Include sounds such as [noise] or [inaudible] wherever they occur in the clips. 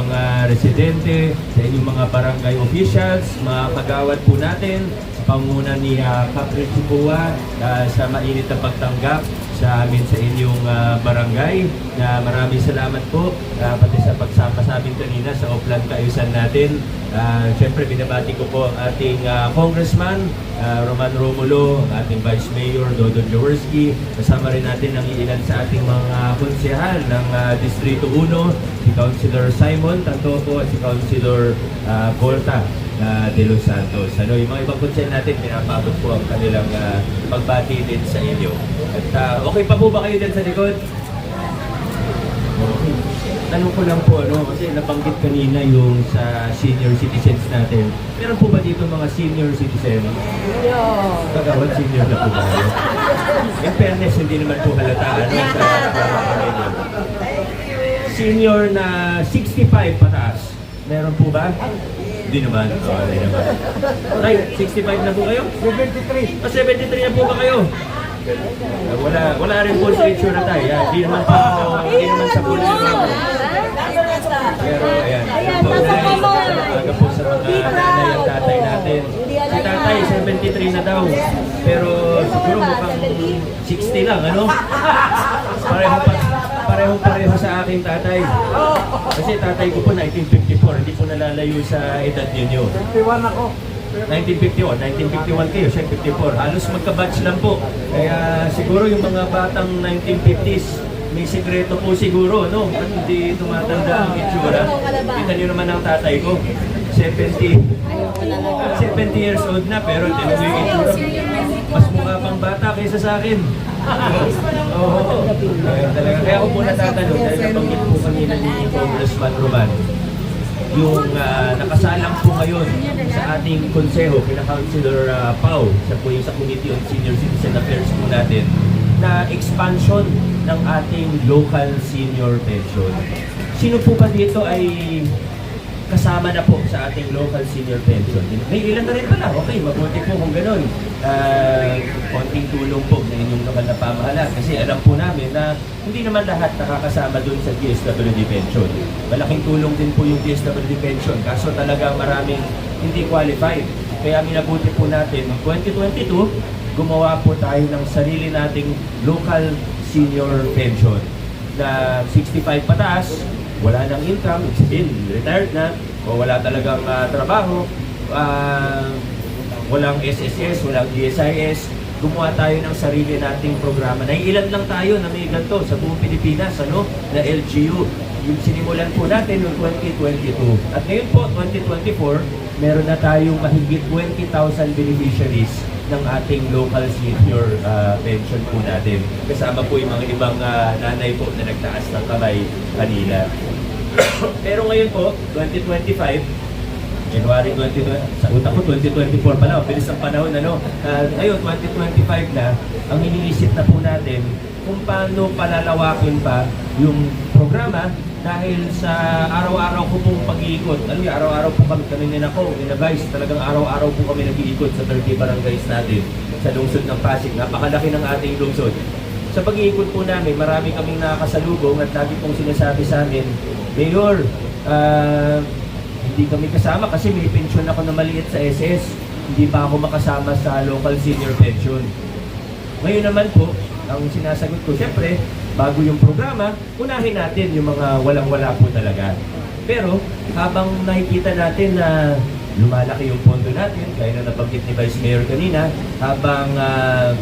mga residente, sa inyong mga barangay officials, mga kagawad po natin, sa panguna ni uh, Captain Chipua ah, sa mainit na pagtanggap sa amin sa inyong ah, barangay. Na maraming salamat po ah, pati sa pagsama sa amin kanina sa Oplan Kaayusan natin. Ah, Siyempre, binabati ko po ating ah, Congressman, ah, Roman Romulo, ating Vice Mayor, Dodon Jaworski. Kasama rin natin ang ilan sa ating mga konsehal ng ah, Distrito 1, si Councilor Simon Tantoco at si Councilor ah, Volta ah, de Los Santos. Ano, yung mga ibang konsehal natin, pinapabot po ang kanilang ah, pagbati din sa inyo. At ah, okay pa po ba kayo dyan sa likod? Okay. Tanong ko lang po, ano, kasi nabanggit kanina yung sa senior citizens natin. Meron po ba dito mga senior citizen? Kagawad senior na po ba? [laughs] In fairness, hindi naman po halata. Ano, sa, sa, senior na 65 pataas. Meron po ba? Hindi naman. Oh, hindi naman. Tay, 65 na po kayo? 73. Ah, 73 na po ba kayo? Ah, Wala, wala rin po sa itsura tayo. Hindi naman po, hindi naman sa pulis. Pero ayan, ayan po, talaga po sa mga nanay at tatay natin. Si tatay, 73 na daw. Pero siguro mukhang 60 lang, ano? [laughs] Pareho pa, pareho pareho sa aking tatay. Kasi tatay ko po 1954, hindi po nalalayo sa edad ninyo. 51 ako. 1951, 1951 kayo, siya 54. Halos magka-batch lang po. Kaya siguro yung mga batang 1950s, may sikreto po siguro, no? At hindi tumatanda ang itsura. Kita niyo naman ang tatay ko. 70, 70 years old na, pero niyo yung itsura. Mukha pang kaysa sa akin. [laughs] Oo. Talaga. Kaya ako po natatanong, dahil nabanggit po kanina ni Congressman Roman, yung ah, nakasalang po ngayon sa ating konseho, kina Councilor uh, Pau, siya po yung sa Committee on Senior Citizen Affairs po natin, na expansion ng ating local senior pension. Sino po ba dito ay kasama na po sa ating local senior pension? May ilan na rin pala. Okay, mabuti po kung ganun. Ah, konting tulong po na inyong lokal na pamahalaan. Kasi alam po namin na hindi naman lahat nakakasama dun sa DSWD pension. Malaking tulong din po yung DSWD pension. Kaso talaga maraming hindi qualified. Kaya minabuti po natin, noong 2022, gumawa po tayo ng sarili nating local senior pension na 65 pataas, wala nang income, ibig sabihin, retired na, o wala talagang ah, trabaho, ah, walang SSS, walang GSIS, gumawa tayo ng sarili nating programa. Na ilan lang tayo na may ganito sa buong Pilipinas, ano, na LGU. Yung sinimulan po natin noong 2022. At ngayon po, 2024, meron na tayong mahigit 20,000 beneficiaries ng ating local senior ah, pension po natin. Kasama po yung mga ibang ah, nanay po na nagtaas ng kamay kanina. [coughs] Pero ngayon po, 2025, January 2020, sa utak ko 2024 pala, bilis ang panahon ano. Uh, ngayon 2025 na, ang iniisip na po natin kung paano palalawakin pa yung programa dahil sa araw-araw ko pong pag-iikot. Ano yung araw-araw po kami, kami nila ko, in-advise, talagang araw-araw po kami nag-iikot sa 30 barangays natin sa lungsod ng Pasig. Napakalaki ng ating lungsod. Sa pag-iikot po namin, marami kaming nakakasalubong at lagi pong sinasabi sa amin, Mayor, ah, hindi kami kasama kasi may pension ako na maliit sa SS. Hindi pa ako makasama sa local senior pension. Ngayon naman po, ang sinasagot ko, syempre, bago yung programa, unahin natin yung mga walang-wala po talaga. Pero, habang nakikita natin na lumalaki yung pondo natin, gaya na nabanggit ni Vice Mayor kanina, habang ah,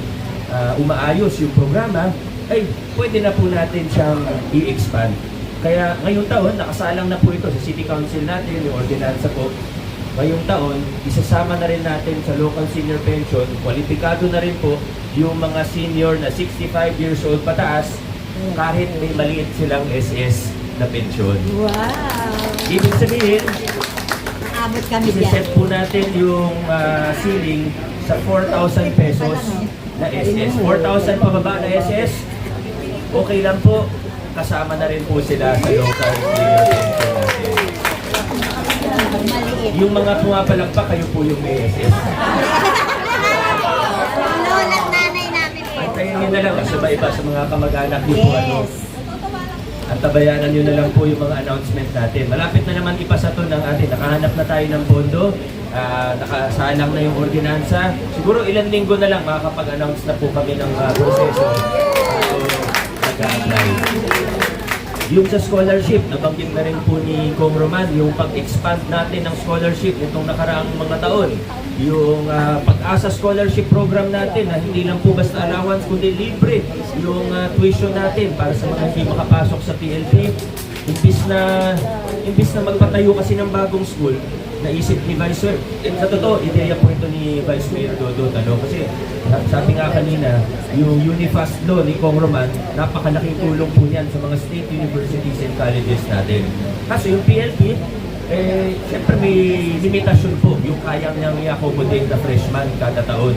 ah, umaayos yung programa, ay pwede na po natin siyang i-expand. Kaya ngayong taon, nakasalang na po ito sa City Council natin, yung ordinansa po. Ngayong taon, isasama na rin natin sa local senior pension, kwalipikado na rin po yung mga senior na 65 years old pataas, kahit may maliit silang SS na pension. Wow! Ibig sabihin, Abot kami dyan. Isi-set po natin yung ah, ceiling sa 4,000 pesos na SS. 4,000 pababa na SS, okay lang po. Kasama na rin po sila sa local senior pension natin. Maliit. Yung mga pumapalagpak, kayo po yung may SS. [laughs] Lola at nanay namin po. Antayin nyo na lang, sabay iba sa mga kamag-anak niyo po. Ano. At tabayanan nyo na lang po yung mga announcement natin. Malapit na naman ipasa to ng atin. Nakahanap na tayo ng pondo. Ah, nakasalang na yung ordinansa. Siguro ilang linggo na lang makakapag-announce na po kami ng ah, proseso. So, nag-apply. Yung sa scholarship, nabanggit na rin po ni Kong Roman, yung pag-expand natin ng scholarship nitong nakaraang mga taon. Yung ah, pag-asa scholarship program natin na hindi lang po basta allowance, kundi libre. Yung ah, tuition natin para sa mga hindi makapasok sa PLP. Imbis na, imbis na magpatayo kasi ng bagong school, naisip ni Vice Mayor. Eh, sa totoo, ideya po ito ni Vice Mayor Dodo Talo. Kasi sa- sabi nga kanina, yung Unifast Law ni Kong Roman, napakalaking tulong po niyan sa mga state universities and colleges natin. Kaso yung PLP, eh, siyempre may limitasyon po yung kayang niyang i-accommodate na freshman kada taon.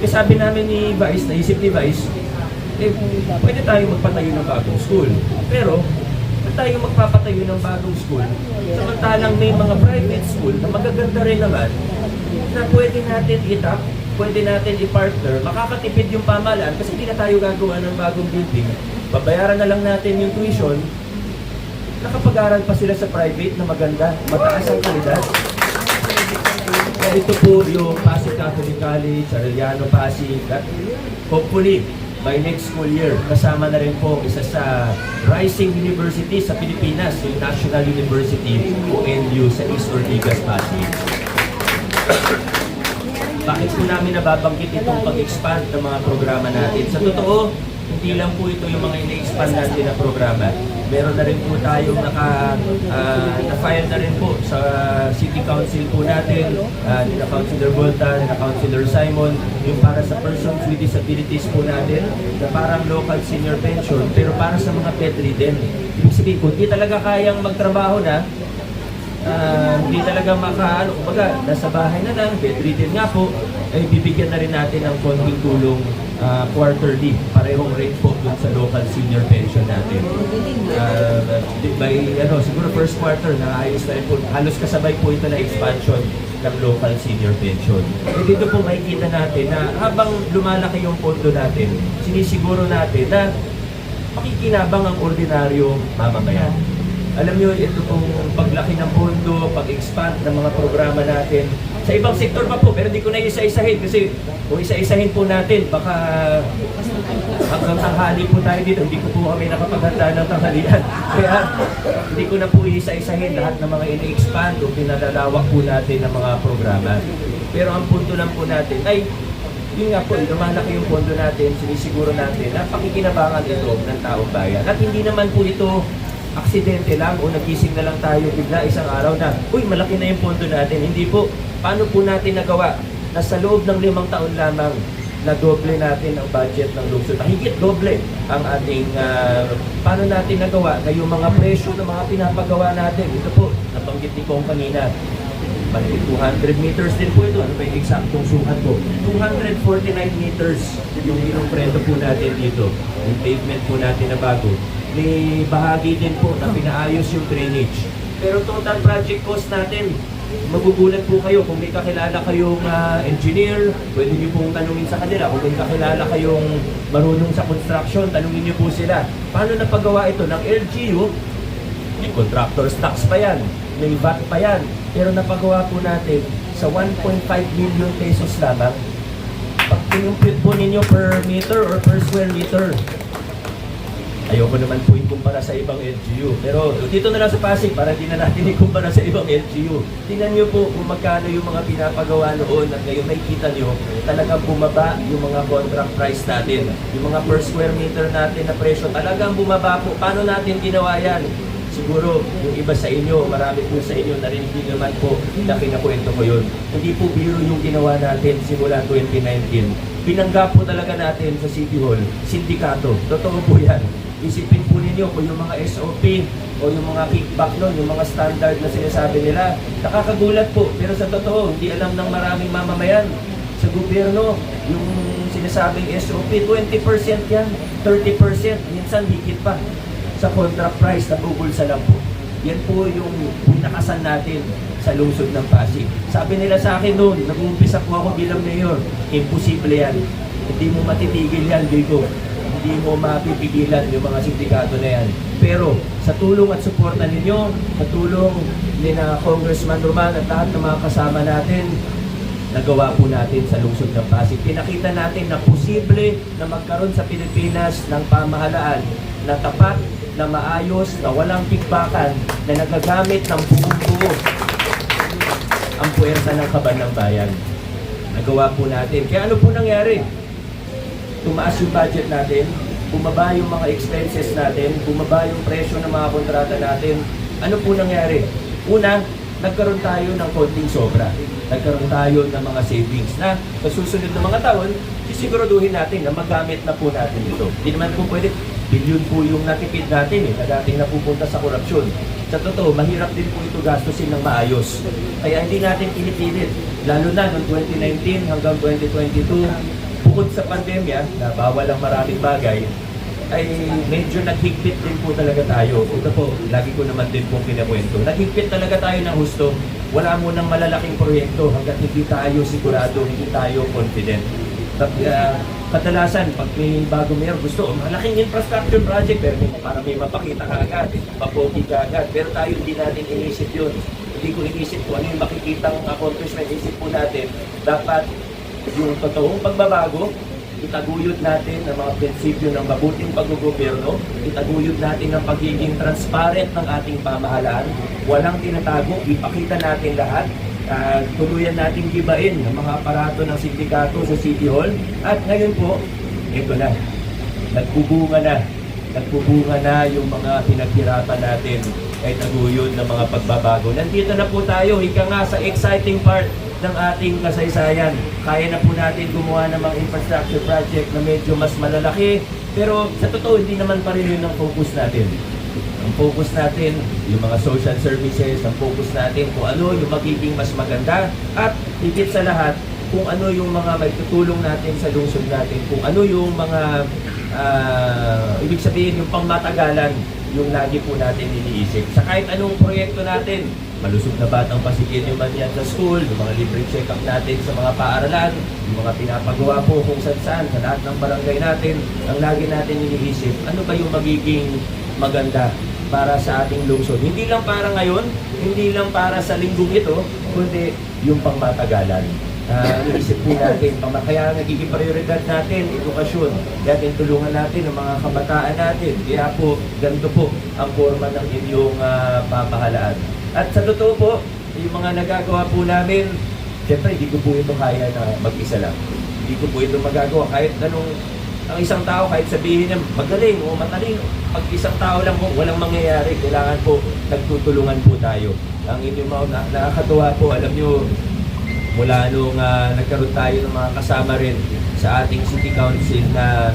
Eh sabi namin ni Vice, naisip ni Vice, eh, pwede tayo magpatayo ng bagong school. Pero, ba't tayo magpapatayo ng bagong school? Samantalang may mga private school na magaganda rin naman na pwede natin itap, pwede natin i-partner, makakatipid yung pamahalaan kasi hindi na tayo gagawa ng bagong building. Babayaran na lang natin yung tuition, nakapag-aral pa sila sa private na maganda, mataas ang kalidad. Kaya ito po yung Pasig Catholic College, Arellano Pasig, at hopefully, by next school year, kasama na rin po isa sa rising university sa Pilipinas, yung National University, ONU, sa East Ortigas, Pasig. Bakit po namin nababanggit itong pag-expand ng mga programa natin? Sa totoo, hindi lang po ito yung mga ina-expand natin na programa. Meron na rin po tayong naka, ah, na-file na rin po sa City Council po natin, uh, nila Councilor Volta, nila Councilor Simon, yung para sa persons with disabilities po natin, na parang local senior pension, pero para sa mga bedridden. Ibig sabihin, kung di talaga kayang magtrabaho na, Ah, hindi talaga maka, ano, kumbaga, nasa bahay na lang, bedridden nga po, ay bibigyan na rin natin ng konting tulong ah, quarterly, parehong rate po dun sa local senior pension natin. Di- by, ano, siguro first quarter, naayos na rin po, halos kasabay po ito na expansion ng local senior pension. E dito po makikita natin na habang lumalaki yung pondo natin, sinisiguro natin na makikinabang ang ordinaryong mamamayan. Alam niyo, ito pong paglaki ng pondo, pag-expand ng mga programa natin. Sa ibang sektor pa po, pero hindi ko na isa-isahin kasi kung isa-isahin po natin, baka hanggang tanghali po tayo dito. Hindi ko po kami nakapaghanda ng tanghalian. [laughs] Kaya hindi ko na po isa-isahin lahat ng mga ini-expand o pinalalawak po natin ng mga programa. Pero ang punto lang po natin ay yun nga po, lumalaki yung pondo natin, sinisiguro natin na pakikinabangan ito ng taong bayan. At hindi naman po ito aksidente lang o nagising na lang tayo bigla isang araw na, uy, malaki na yung pondo natin. Hindi po. Paano po natin nagawa na sa loob ng limang taon lamang na doble natin ang budget ng lungsod. Na higit doble ang ating, ah, paano natin nagawa na yung mga presyo ng mga pinapagawa natin. Ito po, nabanggit ni Kong kanina, Bali, 200 meters din po ito. Ano ba yung eksaktong sukat ko? 249 meters yung inuprendo po natin dito. Yung pavement po natin na bago. May bahagi din po na pinaayos yung drainage. Pero total project cost natin, magugulat po kayo kung may kakilala kayong ah, engineer, pwede niyo pong tanungin sa kanila. Kung may kakilala kayong marunong sa construction, tanungin niyo po sila. Paano napagawa ito ng LGU? May contractor's tax pa yan, may VAT pa yan. Pero napagawa po natin sa 1.5 million pesos lamang. Pag kinumpit po ninyo per meter or per square meter, ayoko naman po ikumpara sa ibang LGU. Pero dito na lang sa Pasig, para di na natin [laughs] ikumpara sa ibang LGU. Tingnan nyo po kung magkano yung mga pinapagawa noon at ngayon makikita nyo talagang bumaba yung mga contract price natin. Yung mga per square meter natin na presyo talagang bumaba po. Paano natin ginawa yan? Siguro yung iba sa inyo, marami po sa inyo narinig din naman po na kinakwento ko yun. Hindi po biro yung ginawa natin simula 2019. Pinangga po talaga natin sa City Hall, sindikato. Totoo po yan. Isipin po ninyo kung yung mga SOP o yung mga kickback nun, yung mga standard na sinasabi nila, nakakagulat po. Pero sa totoo, hindi alam ng maraming mamamayan sa gobyerno, yung sinasabing SOP, 20% yan, 30%, minsan higit pa sa contract price na bubulsa lang po. Yan po yung pinakasan natin sa lungsod ng Pasig. Sabi nila sa akin noon, nag-uumpisa po ako bilang mayor, imposible yan. Hindi mo matitigil yan, Diego. hindi mo mapipigilan yung mga sindikato na yan. Pero sa tulong at suporta ninyo, sa tulong ni na Congressman Roman at lahat ng mga kasama natin, nagawa po natin sa lungsod ng Pasig. Pinakita natin na posible na magkaroon sa Pilipinas ng pamahalaan na tapat, na maayos, na walang pikbakan, na nagagamit ng buong buo ang puwersa ng kaban ng bayan. Nagawa po natin. Kaya ano po nangyari? Tumaas yung budget natin, bumaba yung mga expenses natin, bumaba yung presyo ng mga kontrata natin. Ano po nangyari? Una, nagkaroon tayo ng konting sobra. Nagkaroon tayo ng mga savings na sa susunod na mga taon, sisiguraduhin natin na magamit na po natin ito. Hindi naman po pwede, bilyon po yung natipid natin eh, na dating napupunta sa korupsyon. Sa totoo, mahirap din po ito gastusin ng maayos. Kaya hindi natin pinipilit, lalo na noong 2019 hanggang 2022, bukod sa pandemya, na bawal ang maraming bagay, ay medyo naghigpit din po talaga tayo. Ito po, lagi ko naman din pong kinakwento. Naghigpit talaga tayo ng husto. Wala mo ng malalaking proyekto hanggat hindi tayo sigurado, hindi tayo confident. But, uh, kadalasan, pag may bago mayor, gusto, oh, malaking infrastructure project, pero may, para may mapakita ka agad, mapogi ka agad. Pero tayo hindi natin inisip yun. Hindi ko inisip kung ano yung makikitang accomplishment. Isip po natin, dapat yung totoong pagbabago, itaguyod natin ang mga prinsipyo ng mabuting paggogobyerno, itaguyod natin ang pagiging transparent ng ating pamahalaan, walang tinatago, ipakita natin lahat, Ah, tuluyan natin gibain ang mga aparato ng sindikato sa City Hall. At ngayon po, ito na, nagbubunga na, nagbubunga na yung mga pinaghirapan natin ay naguyod ng mga pagbabago. Nandito na po tayo, ika nga sa exciting part ng ating kasaysayan. Kaya na po natin gumawa ng mga infrastructure project na medyo mas malalaki. Pero sa totoo, hindi naman pa rin yun ang focus natin. Ang focus natin, yung mga social services, ang focus natin kung ano yung magiging mas maganda at higit sa lahat, kung ano yung mga may tutulong natin sa lungsod natin, kung ano yung mga, ah, ibig sabihin yung pangmatagalan, yung lagi po natin iniisip. Sa kahit anong proyekto natin, malusog na batang pasigin yung man yan sa school, yung mga libreng check-up natin sa mga paaralan, yung mga pinapagawa po kung saan saan, sa lahat ng barangay natin, ang lagi natin iniisip, ano ba yung magiging maganda para sa ating lungsod. Hindi lang para ngayon, hindi lang para sa linggong ito, kundi yung pangmatagalan. Uh, iisip po natin, kaya nagiging prioridad natin, edukasyon. Kaya tulungan natin ang mga kabataan natin. Kaya po, ganito po ang forma ng inyong ah, pamahalaan. At sa totoo po, yung mga nagagawa po namin, siyempre hindi ko po ito kaya na mag-isa lang. Hindi ko po ito magagawa kahit anong ang isang tao kahit sabihin niya magaling o mataling, pag isang tao lang po, walang mangyayari. Kailangan po nagtutulungan po tayo. Ang inyong mga na, nakakatuwa po, alam nyo, mula nung ah, nagkaroon tayo ng mga kasama rin sa ating city council na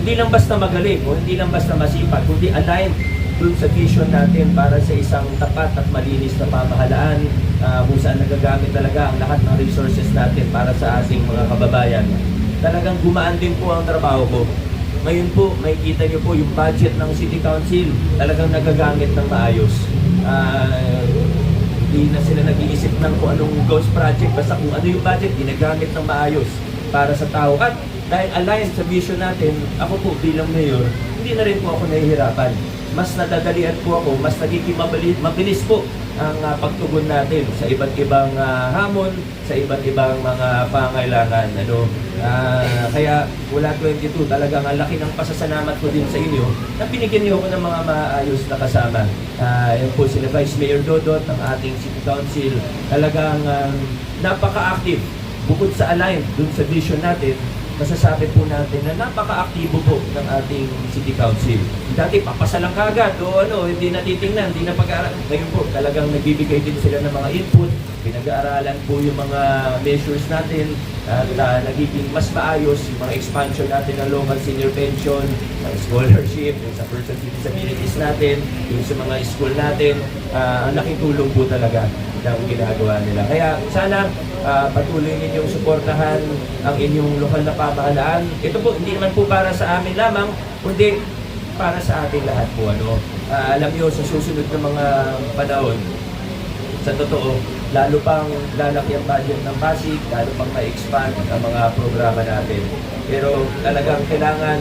hindi lang basta magaling o hindi lang basta masipag, kundi aligned dun sa vision natin para sa isang tapat at malinis na pamahalaan ah, kung saan nagagamit talaga ang lahat ng resources natin para sa ating mga kababayan. Talagang gumaan din po ang trabaho ko. Ngayon po, makikita niyo po yung budget ng City Council talagang nagagamit ng maayos. Ah, hindi na sila nag-iisip ng kung anong ghost project basta kung ano yung budget ginagamit ng maayos para sa tao at dahil aligned sa vision natin ako po bilang mayor hindi na rin po ako nahihirapan mas nadadalian po ako mas nagiging mabilis, mabilis po ang ah, pagtugon natin sa iba't ibang ah, hamon sa iba't ibang mga pangailangan ano Ah, kaya mula 22 talagang ang laki ng pasasalamat ko din sa inyo na binigyan niyo ako ng mga maayos na kasama. Ah, yan po sila Vice Mayor Dodot, ang ating City Council. Talagang um, napaka-active. Bukod sa align dun sa vision natin, masasabi po natin na napaka-aktibo po ng ating City Council. Dati papasalang kagad o ano, hindi natitingnan, hindi na pag-aaral. Ngayon po, talagang nagbibigay din sila ng mga input, pinag-aaralan po yung mga measures natin at ah, nagiging mas maayos yung mga expansion natin ng local senior pension, mga scholarship, yung sa person with disabilities natin, yung sa mga school natin, ang laking tulong po talaga ng ginagawa nila. Kaya sana ah, patuloy ninyong suportahan ang inyong lokal na pamahalaan. Ito po, hindi naman po para sa amin lamang, kundi para sa ating lahat po. Ano? Ah, alam niyo, sa susunod na mga panahon, sa totoo, lalo pang lalaki ang budget ng Pasig, lalo pang ma-expand ang mga programa natin. Pero talagang kailangan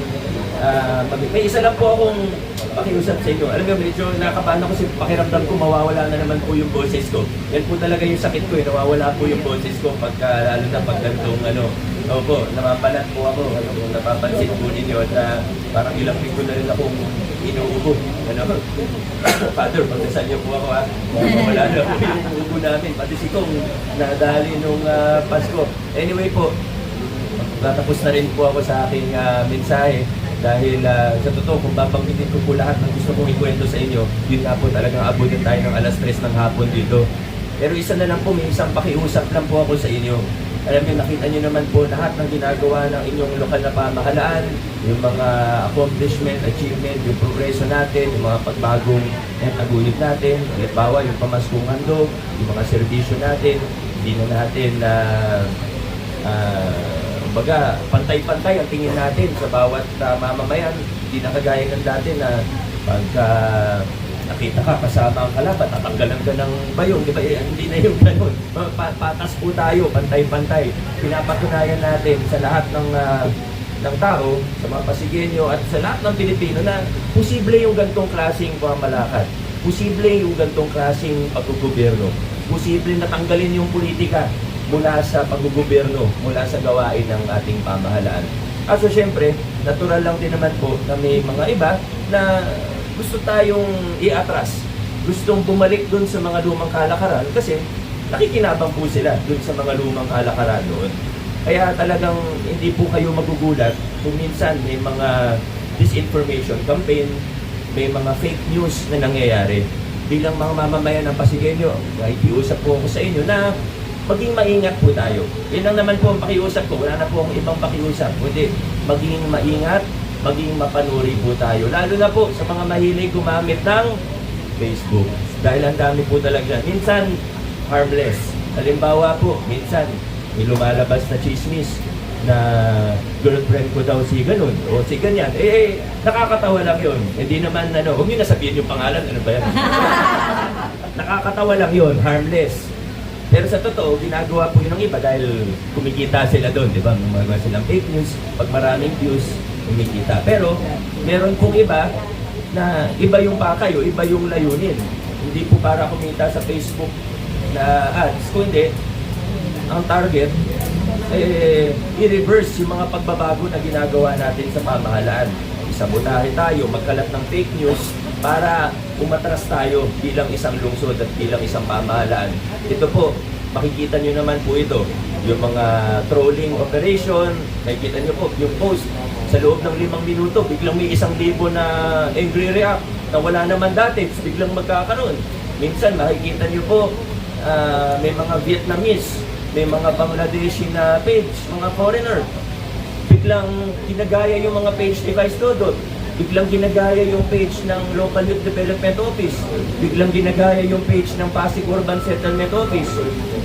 ah, mag- may isa lang po akong pakiusap sa inyo. Alam mo, medyo nakakabahan ako kasi pakiramdam ko mawawala na naman po yung boses ko. Yan po talaga yung sakit ko eh, nawawala po yung boses ko pagka, lalo na pag ano, Opo, namapalat po ako. Ano, kung napapansin po ninyo ah, parang ilang linggo na rin akong inuubo. Ano? [coughs] Father, pagdasal niyo po ako ha. Wala na po yung ubo namin. Pati si Kong nadali nung ah, Pasko. Anyway po, Tatapos na rin po ako sa aking ah, mensahe dahil ah, sa totoo kung babanggitin ko po lahat ng gusto kong ikwento sa inyo, yun nga po talagang abutin tayo ng alas 3 ng hapon dito. Pero isa na lang po, may isang pakiusap lang po ako sa inyo. Alam niyo, nakita niyo naman po lahat ng ginagawa ng inyong lokal na pamahalaan, yung mga accomplishment, achievement, yung progreso natin, yung mga pagbagong natagulit natin, halimbawa yung pamaskong handog, yung mga serbisyo natin, hindi na natin na Ah, kumbaga, pantay-pantay ang tingin natin sa bawat ah, mamamayan. Hindi na kagaya ng dati na pagka nakita ka kasama ang kalaban, tatanggalan ka ng bayong, di ba? Eh, hindi na yung ganun. Pa- pa- patas po tayo, pantay-pantay. Pinapatunayan natin sa lahat ng ah, ng tao, sa mga Pasigenyo at sa lahat ng Pilipino na posible yung gantong klaseng pamamalakad. Posible yung gantong klaseng pagkugobyerno. Posible na tanggalin yung politika mula sa paggugobyerno, mula sa gawain ng ating pamahalaan. Kaso syempre, natural lang din naman po na may mga iba na gusto tayong iatras. Gustong bumalik dun sa mga lumang kalakaran kasi nakikinabang po sila dun sa mga lumang kalakaran noon. Kaya talagang hindi po kayo magugulat kung minsan may mga disinformation campaign, may mga fake news na nangyayari. Bilang mga mamamayan ng Pasigenyo, nakikiusap po ako sa inyo na maging maingat po tayo. Yun lang naman po ang pakiusap ko. Wala na po akong ibang pakiusap. Kundi maging maingat, maging mapanuri po tayo. Lalo na po sa mga mahilig gumamit ng Facebook. Dahil ang dami po talaga. Minsan, harmless. Halimbawa po, minsan, may lumalabas na chismis na girlfriend ko daw si ganun o si ganyan. Eh, nakakatawa lang yun. Hindi naman, ano, huwag niyo na sabihin yung pangalan, ano ba yan? [laughs] nakakatawa lang yun, harmless. Pero sa totoo, ginagawa po yun ng iba dahil kumikita sila doon, di ba? Mga silang fake news, pag maraming views, kumikita. Pero meron pong iba na iba yung pakay o iba yung layunin. Hindi po para kumita sa Facebook na ads, kundi ang target eh, i-reverse yung mga pagbabago na ginagawa natin sa pamahalaan. Isabotahe tayo, magkalat ng fake news para umatras tayo bilang isang lungsod at bilang isang pamahalaan. Ito po, makikita nyo naman po ito. Yung mga trolling operation, makikita nyo po, yung post sa loob ng limang minuto, biglang may isang libo na angry react na wala naman dati, biglang magkakaroon. Minsan makikita nyo po, ah, may mga Vietnamese, may mga Bangladeshi na page, mga foreigner. Biglang ginagaya yung mga page ni Vice Dodot. Biglang ginagaya yung page ng Local Youth Development Office. Biglang ginagaya yung page ng Pasig Urban Settlement Office.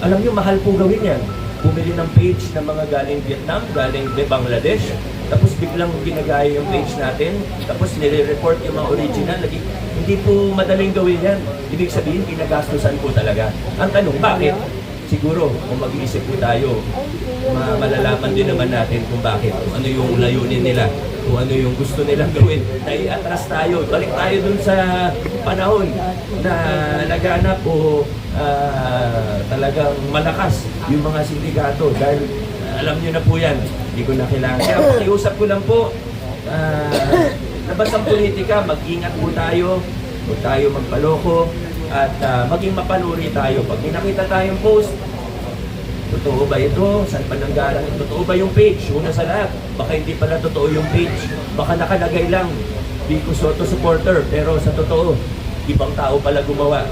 Alam nyo, mahal po gawin yan. Bumili ng page ng mga galing Vietnam, galing Bangladesh. Tapos biglang ginagaya yung page natin. Tapos nire-report yung mga original. Lagi, hindi po madaling gawin yan. Ibig sabihin, ginagastusan po talaga. Ang tanong, bakit? siguro kung mag-iisip po tayo, ma- malalaman din naman natin kung bakit, kung ano yung layunin nila, kung ano yung gusto nilang [laughs] gawin. Na i-atras tayo, balik tayo dun sa panahon na laganap o ah, talagang malakas yung mga sindikato dahil ah, alam nyo na po yan, hindi ko na kailangan. Kaya pakiusap ko lang po, ah, labas ang politika, mag-ingat po tayo, huwag tayo magpaloko, at ah, maging mapanuri tayo. Pag may nakita tayong post, totoo ba ito? Saan pa nanggalang? Totoo ba yung page? Una sa lahat, baka hindi pala totoo yung page. Baka nakalagay lang, Vico Soto supporter, pero sa totoo, ibang tao pala gumawa.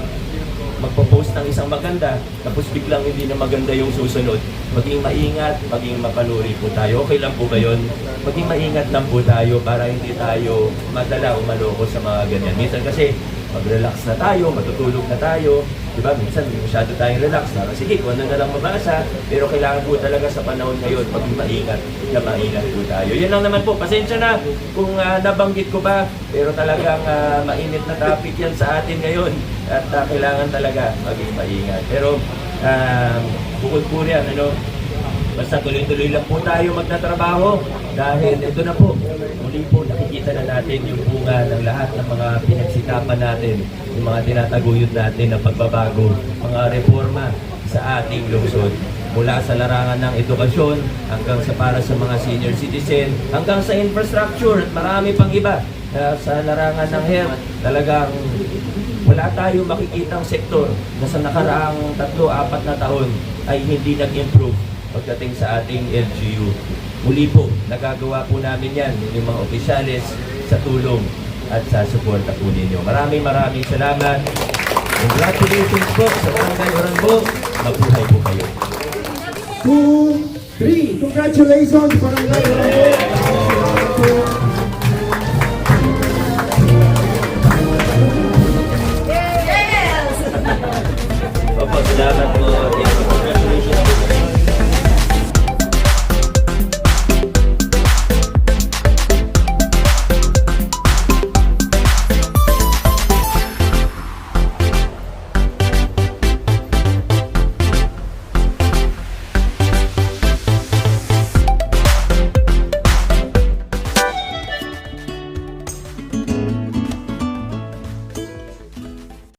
Magpo-post ng isang maganda, tapos biglang hindi na maganda yung susunod. Maging maingat, maging mapanuri po tayo. Okay lang po ba yun? Maging maingat lang po tayo para hindi tayo madala o maloko sa mga ganyan. Minsan kasi, mag-relax na tayo, matutulog na tayo. Di ba? Minsan masyado tayong relax na. Sige, kung ano na lang mabasa. Pero kailangan po talaga sa panahon ngayon, maging maingat na maingat po tayo. Yan lang naman po. Pasensya na kung ah, nabanggit ko ba. Pero talagang ah, mainit na topic yan sa atin ngayon. At ah, kailangan talaga maging maingat. Pero ah, bukod po riyan, ano, Basta tuloy-tuloy lang po tayo magtatrabaho dahil ito na po, muli po nakikita na natin yung bunga ng lahat ng mga pinagsikapan natin, yung mga tinataguyod natin na pagbabago, mga reforma sa ating lungsod. Mula sa larangan ng edukasyon hanggang sa para sa mga senior citizen, hanggang sa infrastructure at marami pang iba. Uh, sa larangan ng health, talagang wala tayong makikitang sektor na sa nakaraang tatlo, apat na taon ay hindi nag-improve pagdating sa ating LGU. Muli po, nagagawa po namin yan, yung mga opisyalis, sa tulong at sa suporta po ninyo. Maraming maraming salamat. Congratulations po sa Barangay Orango. Mabuhay po kayo. two, three. Congratulations, Barangay Rambo. Salamat